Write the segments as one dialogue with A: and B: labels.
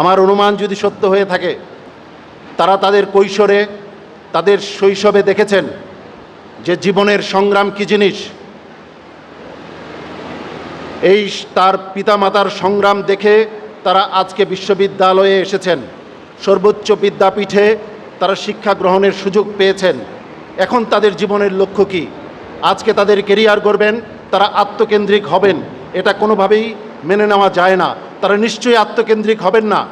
A: আমার অনুমান যদি সত্য হয়ে থাকে, তারা তাদের কৈশোরে, তাদের শৈশবে দেখেছেন যে জীবনের সংগ্রাম কি জিনিস। এই তার পিতামাতার সংগ্রাম দেখে তারা আজকে বিশ্ববিদ্যালয়ে এসেছেন। সর্বোচ্চ বিদ্যাপীঠে তারা শিক্ষা গ্রহণের সুযোগ পেয়েছেন। এখন তাদের জীবনের লক্ষ্য কি? আজকে তাদের কেরিয়ার গড়বেন, তারা আত্মকেন্দ্রিক হবেন। এটা কোনোভাবেই মেনে নেওয়া যায় না। তারা নিশ্চয়ই আত্মকেন্দ্রিক হবেন না।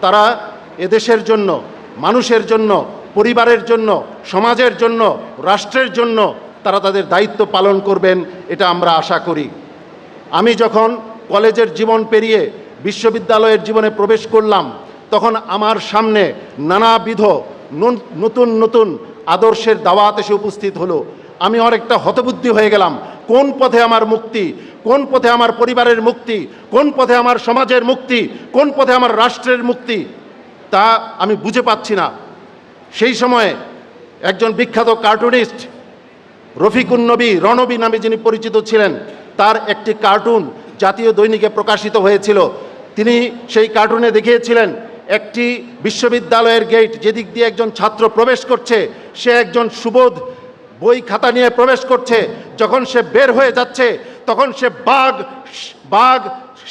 A: তারা এদেশের জন্য, মানুষের জন্য, পরিবারের জন্য, সমাজের জন্য, রাষ্ট্রের জন্য তারা তাদের দায়িত্ব পালন করবেন, এটা আমরা আশা করি। আমি যখন কলেজের জীবন পেরিয়ে বিশ্ববিদ্যালয়ের জীবনে প্রবেশ করলাম, তখন আমার সামনে নানাবিধ নুন- নতুন নতুন আদর্শের দাওয়াত এসে উপস্থিত হলো। আমি অনেকটা হতবুদ্ধি হয়ে গেলাম। কোন পথে আমার মুক্তি? কোন পথে আমার পরিবারের মুক্তি? কোন পথে আমার সমাজের মুক্তি? কোন পথে আমার রাষ্ট্রের মুক্তি? তা আমি বুঝে পাচ্ছি না। সেই সময়ে একজন বিখ্যাত কার্টুনিস্ট রফিকুন নবী, রণবী নামে যিনি পরিচিত ছিলেন, তার একটি কার্টুন জাতীয় দৈনিকে প্রকাশিত হয়েছিল। তিনি সেই কার্টুনে দেখিয়েছিলেন, একটি বিশ্ববিদ্যালয়ের গেট যেদিক দিয়ে একজন ছাত্র প্রবেশ করছে, সে একজন সুবোধ বই খাতা নিয়ে প্রবেশ করছে। যখন সে বের হয়ে যাচ্ছে, তখন সে বাঘ বাঘ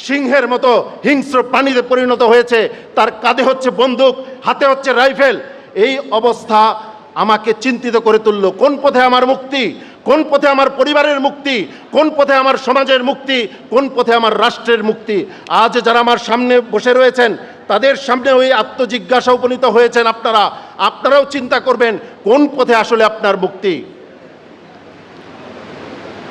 A: সিংহের মতো হিংস্র প্রাণীতে পরিণত হয়েছে। তার কাঁধে হচ্ছে বন্দুক, হাতে হচ্ছে রাইফেল। এই অবস্থা আমাকে চিন্তিত করে তুলল। কোন পথে আমার মুক্তি? কোন পথে আমার পরিবারের মুক্তি? কোন পথে আমার সমাজের মুক্তি? কোন পথে আমার রাষ্ট্রের মুক্তি? আজ যারা আমার সামনে বসে রয়েছেন, তাদের সামনে ওই আত্মজিজ্ঞাসা উপনীত হয়েছেন আপনারা। আপনারাও চিন্তা করবেন, কোন পথে আসলে আপনার মুক্তি?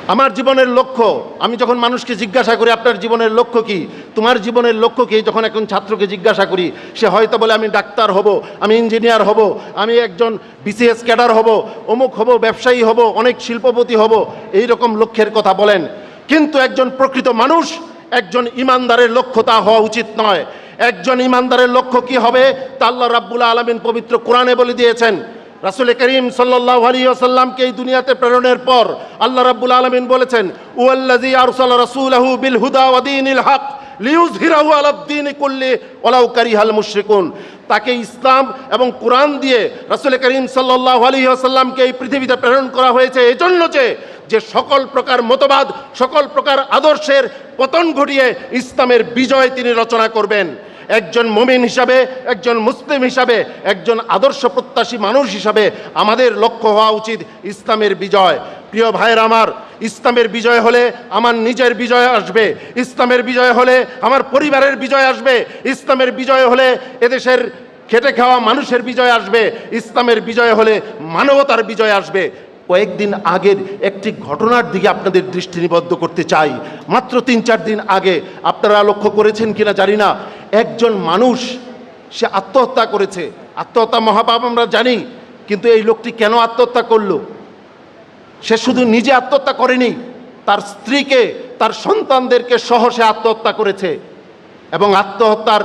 A: আমার জীবনের লক্ষ্য, আমি যখন মানুষকে জিজ্ঞাসা করি, আপনার জীবনের লক্ষ্য কি? তোমার জীবনের লক্ষ্য কি? যখন একজন ছাত্রকে জিজ্ঞাসা করি, সে হয়তো বলে, আমি ডাক্তার হব, আমি ইঞ্জিনিয়ার হব, আমি একজন বিসিএস ক্যাডার হব, অমুক হব, ব্যবসায়ী হব, অনেক শিল্পপতি হব। এই রকম লক্ষ্যের কথা বলেন। কিন্তু একজন প্রকৃত মানুষ, একজন ইমানদারের লক্ষ্য তা হওয়া উচিত নয়। একজন ইমানদারের লক্ষ্য কি হবে? তা আল্লাহ রাব্বুল আলমিন পবিত্র কোরআনে বলে দিয়েছেন। রাসুল করিম সাল্লাহ আলী আসাল্লামকে এই দুনিয়াতে প্রেরণের পর আল্লাহ রাব্বুল আলমিন বলেছেন কারিহাল মুশরিকুন। তাকে ইসলাম এবং কোরআন দিয়ে রাসূল করিম সাল্লাহ আলী আসাল্লামকে এই পৃথিবীতে প্রেরণ করা হয়েছে। এজন্য যে যে সকল প্রকার মতবাদ, সকল প্রকার আদর্শের পতন ঘটিয়ে ইসলামের বিজয় তিনি রচনা করবেন। একজন মমিন হিসাবে, একজন মুসলিম হিসাবে, একজন আদর্শ প্রত্যাশী মানুষ হিসাবে আমাদের লক্ষ্য হওয়া উচিত ইসলামের বিজয়। প্রিয় ভাইয়ের আমার, ইসলামের বিজয় হলে আমার নিজের বিজয় আসবে। ইসলামের বিজয় হলে আমার পরিবারের বিজয় আসবে। ইসলামের বিজয় হলে এদেশের খেটে খাওয়া মানুষের বিজয় আসবে। ইসলামের বিজয় হলে মানবতার বিজয় আসবে। কয়েকদিন আগের একটি ঘটনার দিকে আপনাদের দৃষ্টি নিবদ্ধ করতে চাই। মাত্র তিন চার দিন আগে আপনারা লক্ষ্য করেছেন কিনা জানি না। একজন মানুষ, সে আত্মহত্যা করেছে। আত্মহত্যা মহাপাপ আমরা জানি, কিন্তু এই লোকটি কেন আত্মহত্যা করল? সে শুধু নিজে আত্মহত্যা করেনি, তার স্ত্রীকে, তার সন্তানদেরকে সহ সে আত্মহত্যা করেছে। এবং আত্মহত্যার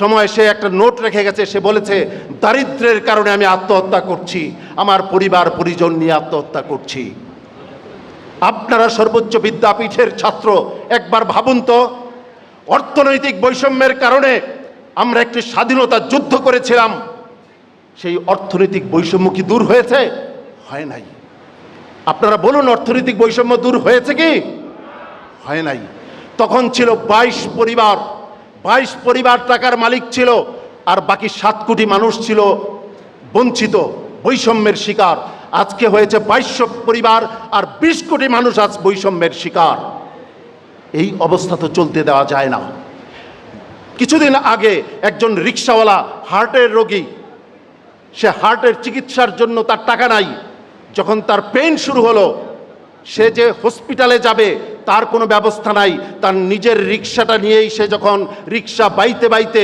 A: সময় সে একটা নোট রেখে গেছে, সে বলেছে, দারিদ্রের কারণে আমি আত্মহত্যা করছি, আমার পরিবার, পরিজন নিয়ে আত্মহত্যা করছি। আপনারা সর্বোচ্চ বিদ্যাপীঠের ছাত্র, একবার ভাবুন তো অর্থনৈতিক বৈষম্যের কারণে আমরা একটি স্বাধীনতা যুদ্ধ করেছিলাম। সেই অর্থনৈতিক বৈষম্য কি দূর হয়েছে? হয় নাই। আপনারা বলুন, অর্থনৈতিক বৈষম্য দূর হয়েছে কি? হয় নাই। তখন ছিল বাইশ পরিবার। বাইশ পরিবার টাকার মালিক ছিল, আর বাকি সাত কোটি মানুষ ছিল বঞ্চিত, বৈষম্যের শিকার। আজকে হয়েছে বাইশশো পরিবার, আর বিশ কোটি মানুষ আজ বৈষম্যের শিকার। এই অবস্থা তো চলতে দেওয়া যায় না। কিছুদিন আগে একজন রিক্সাওয়ালা হার্টের রোগী, সে হার্টের চিকিৎসার জন্য তার টাকা নাই, যখন তার পেন শুরু হলো, সে যে হসপিটালে যাবে তার কোনো ব্যবস্থা নাই, তার নিজের রিক্সাটা নিয়েই সে যখন রিক্সা বাইতে বাইতে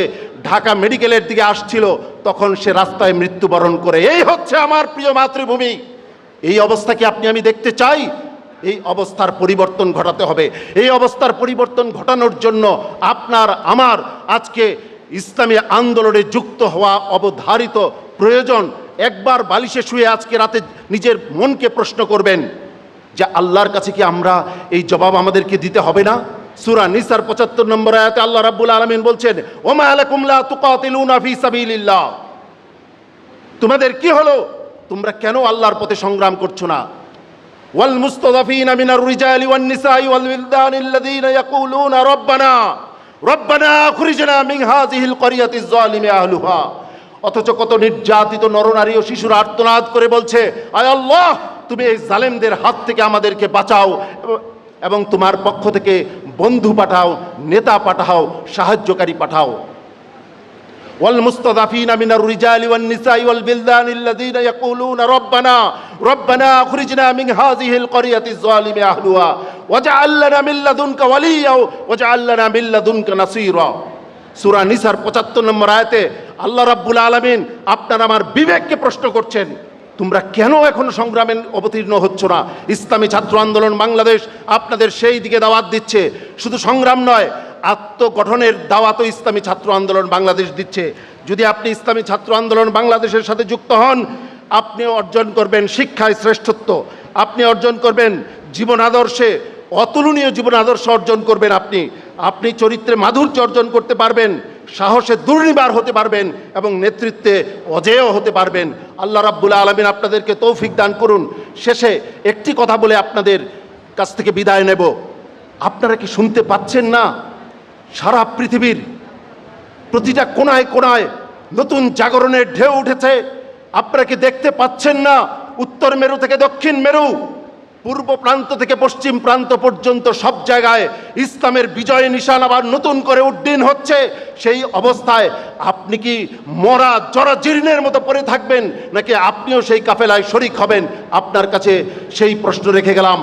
A: ঢাকা মেডিকেলের দিকে আসছিল, তখন সে রাস্তায় মৃত্যুবরণ করে, এই হচ্ছে আমার প্রিয় মাতৃভূমি, এই অবস্থা কি আপনি আমি দেখতে চাই? এই অবস্থার পরিবর্তন ঘটাতে হবে। এই অবস্থার পরিবর্তন ঘটানোর জন্য আপনার, আমার আজকে ইসলামী আন্দোলনে যুক্ত হওয়া অবধারিত প্রয়োজন। একবার বালিশে শুয়ে আজকে রাতে নিজের মনকে প্রশ্ন করবেন যে আল্লাহর কাছে কি আমরা এই জবাব আমাদেরকে দিতে হবে না? সুরা নিসার 75 নম্বর আয়াতে আল্লাহ রাব্বুল আলামিন বলছেন, ওমা তোমাদের কি হলো? তোমরা কেন আল্লাহর পথে সংগ্রাম করছ না? রিজালি ওয়ান নিসাই ওয়াল উইলদানি আল্লাযীনা ইয়াকুলুনা রব্বানা রব্বানা আখরিজনা মিন হাযিহিল ক্বরিয়াতি যালিমি আহলুহা অথচ কত নির্যাতিত নরনারী ও শিশুরা আর্তনাদ করে বলছে, আয় আল্লাহ, তুমি এই জালেমদের হাত থেকে আমাদেরকে বাঁচাও এবং তোমার পক্ষ থেকে বন্ধু পাঠাও, নেতা পাঠাও, সাহায্যকারী পাঠাও। والمستضعفين من الرجال والنساء والبلدان الذين يقولون ربنا ربنا اخرجنا من هذه القرية الظالم أهلها واجعل لنا من لدنك وليا واجعل لنا من لدنك نصيرا সূরা নিসার 75 নম্বর আয়াতে আল্লাহ রাব্বুল আলামিন আপনার আমার বিবেককে প্রশ্ন করছেন তোমরা কেন এখন সংগ্রামে অবতীর্ণ হচ্ছ না ইসলামী ছাত্র আন্দোলন বাংলাদেশ আপনাদের সেই দিকে দাওয়াত দিচ্ছে শুধু সংগ্রাম নয় আত্মগঠনের দাওয়াত ইসলামী ছাত্র আন্দোলন বাংলাদেশ দিচ্ছে। যদি আপনি ইসলামী ছাত্র আন্দোলন বাংলাদেশের সাথে যুক্ত হন আপনি অর্জন করবেন শিক্ষায় শ্রেষ্ঠত্ব। আপনি অর্জন করবেন জীবন আদর্শে, অতুলনীয় জীবন আদর্শ অর্জন করবেন আপনি। আপনি চরিত্রে মাধুর্য অর্জন করতে পারবেন, সাহসে দুর্নিবার হতে পারবেন এবং নেতৃত্বে অজেয় হতে পারবেন। আল্লাহ রাব্বুল আলমিন আপনাদেরকে তৌফিক দান করুন। শেষে একটি কথা বলে আপনাদের কাছ থেকে বিদায় নেব। আপনারা কি শুনতে পাচ্ছেন না? সারা পৃথিবীর প্রতিটা কোনায় কোনায় নতুন জাগরণের ঢেউ উঠেছে। আপনারা কি দেখতে পাচ্ছেন না? উত্তর মেরু থেকে দক্ষিণ মেরু, পূর্ব প্রান্ত থেকে পশ্চিম প্রান্ত পর্যন্ত সব জায়গায় ইসলামের বিজয় নিশান আবার নতুন করে উড্ডীন হচ্ছে। সেই অবস্থায় আপনি কি মরা, জরা জীর্ণের মতো পড়ে থাকবেন, নাকি আপনিও সেই কাফেলায় শরিক হবেন? আপনার কাছে সেই প্রশ্ন রেখে গেলাম।